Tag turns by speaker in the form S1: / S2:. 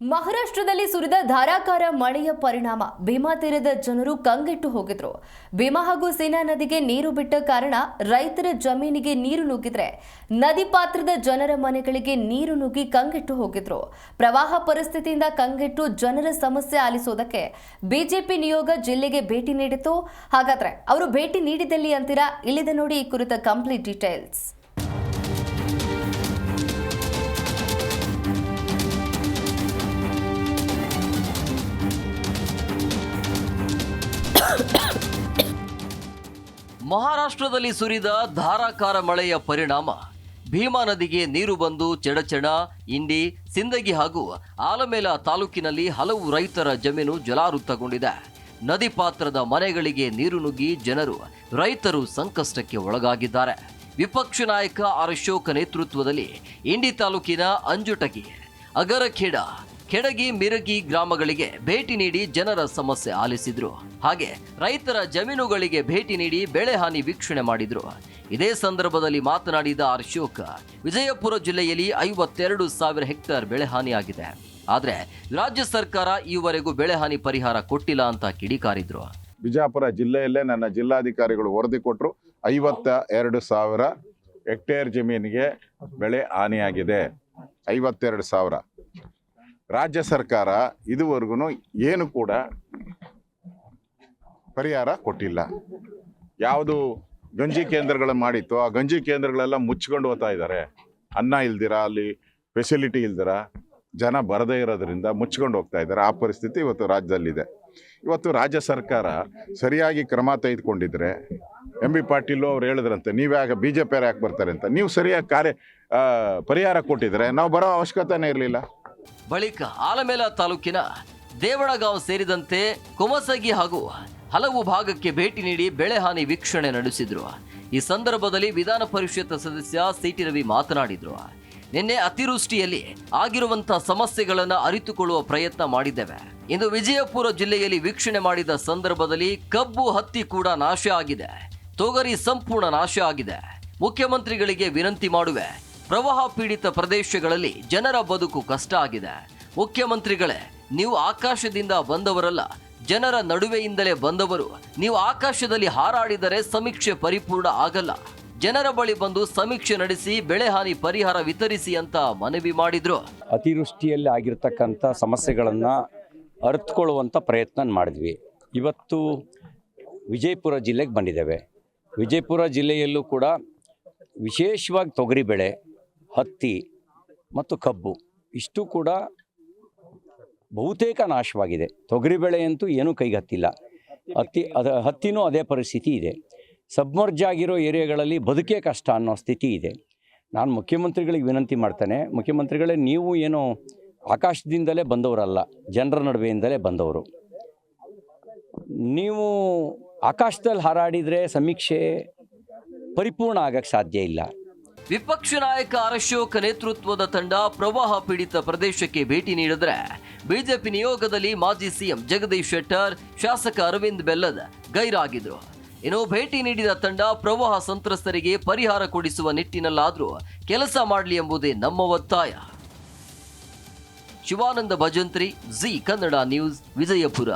S1: ಮಹಾರಾಷ್ಟ್ರದಲ್ಲಿ ಸುರಿದ ಧಾರಾಕಾರ ಮಳೆಯ ಪರಿಣಾಮ. ಭೀಮಾ ತೀರದ ಜನರು ಕಂಗೆಟ್ಟು ಹೋಗಿದ್ರು. ಭೀಮಾ ಹಾಗೂ ಸೇನಾ ನದಿಗೆ ನೀರು ಬಿಟ್ಟ ಕಾರಣ ರೈತರ ಜಮೀನಿಗೆ ನೀರು ನುಗ್ಗಿದ್ರೆ ನದಿ ಪಾತ್ರದ ಜನರ ಮನೆಗಳಿಗೆ ನೀರು ನುಗ್ಗಿ ಕಂಗೆಟ್ಟು ಹೋಗಿದ್ರು. ಪ್ರವಾಹ ಪರಿಸ್ಥಿತಿಯಿಂದ ಕಂಗೆಟ್ಟು ಜನರ ಸಮಸ್ಯೆ ಆಲಿಸೋದಕ್ಕೆ ಬಿಜೆಪಿ ನಿಯೋಗ ಜಿಲ್ಲೆಗೆ ಭೇಟಿ ನೀಡಿತು ಹಾಗಾದ್ರೆ ಅವರು ಭೇಟಿ ನೀಡಿದಲ್ಲಿ ಅಂತೀರಾ? ಇಲ್ಲಿದೆ ನೋಡಿ ಈ ಕುರಿತ ಕಂಪ್ಲೀಟ್ ಡೀಟೇಲ್ಸ್
S2: ಮಹಾರಾಷ್ಟ್ರದಲ್ಲಿ ಸುರಿದ ಧಾರಾಕಾರ ಮಳೆಯ ಪರಿಣಾಮ. ಭೀಮಾ ನದಿಗೆ ನೀರು ಬಂದು ಚಡಚಣ ಇಂಡಿ, ಸಿಂದಗಿ ಹಾಗೂ ಆಲಮೇಲ ತಾಲೂಕಿನಲ್ಲಿ ಹಲವು ರೈತರ ಜಮೀನು ಜಲಾವೃತಗೊಂಡಿದೆ ನದಿ ಪಾತ್ರದ ಮನೆಗಳಿಗೆ ನೀರು ನುಗ್ಗಿ ಜನರು, ರೈತರು ಸಂಕಷ್ಟಕ್ಕೆ ಒಳಗಾಗಿದ್ದಾರೆ. ವಿಪಕ್ಷ ನಾಯಕ ಅಶೋಕ್ ನೇತೃತ್ವದಲ್ಲಿ ಇಂಡಿ ತಾಲೂಕಿನ ಅಂಜುಟಗಿ, ಅಗರಖೇಡ ಕೆಡಗಿ ಮಿರಗಿ ಗ್ರಾಮಗಳಿಗೆ ಭೇಟಿ ನೀಡಿ ಜನರ ಸಮಸ್ಯೆ ಆಲಿಸಿದ್ರು. ಹಾಗೆ ರೈತರ ಜಮೀನುಗಳಿಗೆ ಭೇಟಿ ನೀಡಿ ಬೆಳೆ ಹಾನಿ ವೀಕ್ಷಣೆ ಮಾಡಿದ್ರು. ಇದೇ ಸಂದರ್ಭದಲ್ಲಿ ಮಾತನಾಡಿದ ಅಶೋಕ್ ವಿಜಯಪುರ ಜಿಲ್ಲೆಯಲ್ಲಿ ಐವತ್ತೆರಡು ಸಾವಿರ ಹೆಕ್ಟೇರ್ ಬೆಳೆ ಹಾನಿಯಾಗಿದೆ ಆದ್ರೆ ರಾಜ್ಯ ಸರ್ಕಾರ ಈವರೆಗೂ ಬೆಳೆ ಹಾನಿ ಪರಿಹಾರ ಕೊಟ್ಟಿಲ್ಲ ಅಂತ ಕಿಡಿಕಾರಿದ್ರು.
S3: ಬಿಜಾಪುರ ಜಿಲ್ಲೆಯಲ್ಲೇ ನನ್ನ ಜಿಲ್ಲಾಧಿಕಾರಿಗಳು ವರದಿ ಕೊಟ್ಟರು ಐವತ್ತ ಎರಡು ಸಾವಿರ ಹೆಕ್ಟೇರ್ ಜಮೀನಿಗೆ ಬೆಳೆ ಹಾನಿಯಾಗಿದೆ. ಐವತ್ತೆರಡು ಸಾವಿರ. ರಾಜ್ಯ ಸರ್ಕಾರ ಇದುವರೆಗೂ ಏನು ಕೂಡ ಪರಿಹಾರ ಕೊಟ್ಟಿಲ್ಲ. ಯಾವುದು ಗಂಜಿ ಕೇಂದ್ರಗಳನ್ನು ಮಾಡಿತ್ತು ಆ ಗಂಜಿ ಕೇಂದ್ರಗಳೆಲ್ಲ ಮುಚ್ಕೊಂಡು ಹೋಗ್ತಾ ಇದ್ದಾರೆ. ಅನ್ನ ಇಲ್ದಿರ, ಅಲ್ಲಿ ಫೆಸಿಲಿಟಿ ಇಲ್ದಿರ, ಜನ ಬರದೇ ಇರೋದ್ರಿಂದ ಮುಚ್ಕೊಂಡು ಹೋಗ್ತಾ ಇದ್ದಾರೆ. ಆ ಪರಿಸ್ಥಿತಿ ಇವತ್ತು ರಾಜ್ಯದಲ್ಲಿದೆ. ಇವತ್ತು ರಾಜ್ಯ ಸರ್ಕಾರ ಸರಿಯಾಗಿ ಕ್ರಮ ತೆಗೆದುಕೊಂಡಿದ್ರೆ, ಎಂ ಬಿ ಪಾಟೀಲು ಅವ್ರು ಹೇಳಿದ್ರಂತೆ, ನೀವು ಯಾಕೆ ಬಿ ಜೆ ಪಿಯವ್ರು ಯಾಕೆ ಬರ್ತಾರೆ ಅಂತ. ನೀವು ಸರಿಯಾಗಿ ಕಾರ್ಯ ಪರಿಹಾರ ಕೊಟ್ಟಿದ್ರೆ ನಾವು ಬರೋ ಅವಶ್ಯಕತೆನೇ ಇರಲಿಲ್ಲ.
S2: ಬಳಿಕ ಆಲಮೇಲ ತಾಲೂಕಿನ ದೇವಳಗಾಂವ್ ಸೇರಿದಂತೆ ಕುಮಸಗಿ ಹಾಗೂ ಹಲವು ಭಾಗಕ್ಕೆ ಭೇಟಿ ನೀಡಿ ಬೆಳೆ ಹಾನಿ ವೀಕ್ಷಣೆ ನಡೆಸಿದ್ರು. ಈ ಸಂದರ್ಭದಲ್ಲಿ ವಿಧಾನ ಪರಿಷತ್ ಸದಸ್ಯ ಸಿಟಿ ರವಿ ಮಾತನಾಡಿದ್ರು. ನಿನ್ನೆ ಅತಿವೃಷ್ಟಿಯಲ್ಲಿ ಆಗಿರುವಂತಹ ಸಮಸ್ಯೆಗಳನ್ನು ಅರಿತುಕೊಳ್ಳುವ ಪ್ರಯತ್ನ ಮಾಡಿದ್ದೇವೆ. ಇಂದು ವಿಜಯಪುರ ಜಿಲ್ಲೆಯಲ್ಲಿ ವೀಕ್ಷಣೆ ಮಾಡಿದ ಸಂದರ್ಭದಲ್ಲಿ ಕಬ್ಬು ಹತ್ತಿ ಕೂಡ ನಾಶ ಆಗಿದೆ. ತೊಗರಿ ಸಂಪೂರ್ಣ ನಾಶ ಆಗಿದೆ. ಮುಖ್ಯಮಂತ್ರಿಗಳಿಗೆ ವಿನಂತಿ ಮಾಡುವೆ. ಪ್ರವಾಹ ಪೀಡಿತ ಪ್ರದೇಶಗಳಲ್ಲಿ ಜನರ ಬದುಕು ಕಷ್ಟ ಆಗಿದೆ. ಮುಖ್ಯಮಂತ್ರಿಗಳೇ, ನೀವು ಆಕಾಶದಿಂದ ಬಂದವರಲ್ಲ, ಜನರ ನಡುವೆಯಿಂದಲೇ ಬಂದವರು. ನೀವು ಆಕಾಶದಲ್ಲಿ ಹಾರಾಡಿದರೆ ಸಮೀಕ್ಷೆ ಪರಿಪೂರ್ಣ ಆಗಲ್ಲ. ಜನರ ಬಳಿ ಬಂದು ಸಮೀಕ್ಷೆ ನಡೆಸಿ ಬೆಳೆ ಹಾನಿ ಪರಿಹಾರ ವಿತರಿಸಿ ಅಂತ ಮನವಿ ಮಾಡಿದ್ರು.
S4: ಅತಿವೃಷ್ಟಿಯಲ್ಲಿ ಆಗಿರ್ತಕ್ಕಂಥ ಸಮಸ್ಯೆಗಳನ್ನು ಅರಿತುಕೊಳ್ಳುವಂಥ ಪ್ರಯತ್ನ ಮಾಡಿದ್ವಿ. ಇವತ್ತು ವಿಜಯಪುರ ಜಿಲ್ಲೆಗೆ ಬಂದಿದ್ದೇವೆ. ವಿಜಯಪುರ ಜಿಲ್ಲೆಯಲ್ಲೂ ಕೂಡ ವಿಶೇಷವಾಗಿ ತೊಗರಿ ಬೆಳೆ ಹತ್ತಿ ಮತ್ತು ಕಬ್ಬು, ಇಷ್ಟು ಕೂಡ ಬಹುತೇಕ ನಾಶವಾಗಿದೆ. ತೊಗರಿ ಬೆಳೆಯಂತೂ ಏನೂ ಕೈಗತ್ತಿಲ್ಲ ಹತ್ತಿ, ಅದ ಹತ್ತಿನೂ ಅದೇ ಪರಿಸ್ಥಿತಿ ಇದೆ. ಸಬ್ಮರ್ಜ್ ಆಗಿರೋ ಏರಿಯಾಗಳಲ್ಲಿ ಬದುಕೇ ಕಷ್ಟ ಅನ್ನೋ ಸ್ಥಿತಿ ಇದೆ. ನಾನು ಮುಖ್ಯಮಂತ್ರಿಗಳಿಗೆ ವಿನಂತಿ ಮಾಡ್ತೇನೆ. ಮುಖ್ಯಮಂತ್ರಿಗಳೇ, ನೀವು ಏನು ಆಕಾಶದಿಂದಲೇ ಬಂದವರಲ್ಲ, ಜನರ ನಡುವೆಯಿಂದಲೇ ಬಂದವರು. ನೀವು ಆಕಾಶದಲ್ಲಿ ಹಾರಾಡಿದರೆ ಸಮೀಕ್ಷೆ ಪರಿಪೂರ್ಣ ಆಗಕ್ಕೆ ಸಾಧ್ಯ ಇಲ್ಲ.
S2: ವಿಪಕ್ಷ ನಾಯಕ ಅಶೋಕ್ ನೇತೃತ್ವದ ತಂಡ ಪ್ರವಾಹ ಪೀಡಿತ ಪ್ರದೇಶಕ್ಕೆ ಭೇಟಿ ನೀಡಿದ್ರೆ ಬಿಜೆಪಿ ನಿಯೋಗದಲ್ಲಿ ಮಾಜಿ ಸಿಎಂ ಜಗದೀಶ್ ಶೆಟ್ಟರ್, ಶಾಸಕ ಅರವಿಂದ್ ಬೆಲ್ಲದ್ ಗೈರಾಗಿದ್ರು. ಇನ್ನು ಭೇಟಿ ನೀಡಿದ ತಂಡ ಪ್ರವಾಹ ಸಂತ್ರಸ್ತರಿಗೆ ಪರಿಹಾರ ಕೊಡಿಸುವ ನಿಟ್ಟಿನಲ್ಲಾದರೂ ಕೆಲಸ ಮಾಡಲಿ ಎಂಬುದೇ ನಮ್ಮ ಒತ್ತಾಯ. Shivananda Bhajantri, Zee Kannada news, Vijayapura.